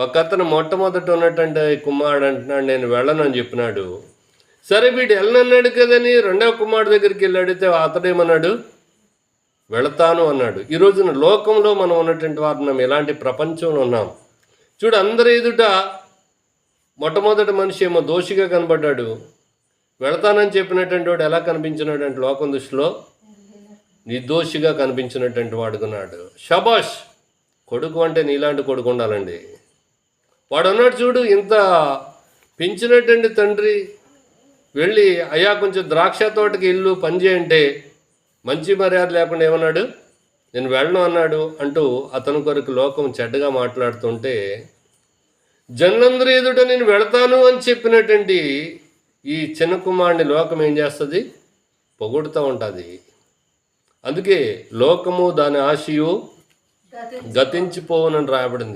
ఒక అతను మొట్టమొదట ఉన్నటువంటి కుమారుడు అంటున్నాడు నేను వెళ్ళను అని చెప్పినాడు. సరే వీడు వెళ్ళనన్నాడు కదని రెండవ కుమారుడు దగ్గరికి వెళ్ళి అడిగితే అతడేమన్నాడు? వెళతాను అన్నాడు. ఈ రోజున లోకంలో మనం ఉన్నటువంటి వారు మనం ఎలాంటి ప్రపంచంలో ఉన్నాం. చూడు అందరి ఎదుట మొట్టమొదటి మనిషి ఏమో దోషిగా కనబడ్డాడు. వెళతానని చెప్పినటువంటి వాడు ఎలా కనిపించినాడు అంటే లోకం దృష్టిలో? నిర్దోషిగా కనిపించినటువంటి వాడుకున్నాడు. షబాష్ కొడుకు అంటే నీలాంటి కొడుకు ఉండాలండి. వాడు అన్నాడు చూడు ఇంత పెంచినటువంటి తండ్రి. వెళ్ళి అయ్యా కొంచెం ద్రాక్ష తోటకి ఇల్లు పని చేయంటే మంచి మర్యాద లేకుండా ఏమన్నాడు? నేను వెళ్ళను అన్నాడు అంటూ అతని కొరకు లోకం చెడ్డగా మాట్లాడుతుంటే జనులందరూ ఎదుట నేను వెళతాను అని చెప్పినటువంటి ఈ చిన్న కుమారుని లోకం ఏం చేస్తుంది? పొగుడుతూ ఉంటుంది. అందుకే లోకము దాని ఆశయు గతి గతించిపోవనని రాయబడింది.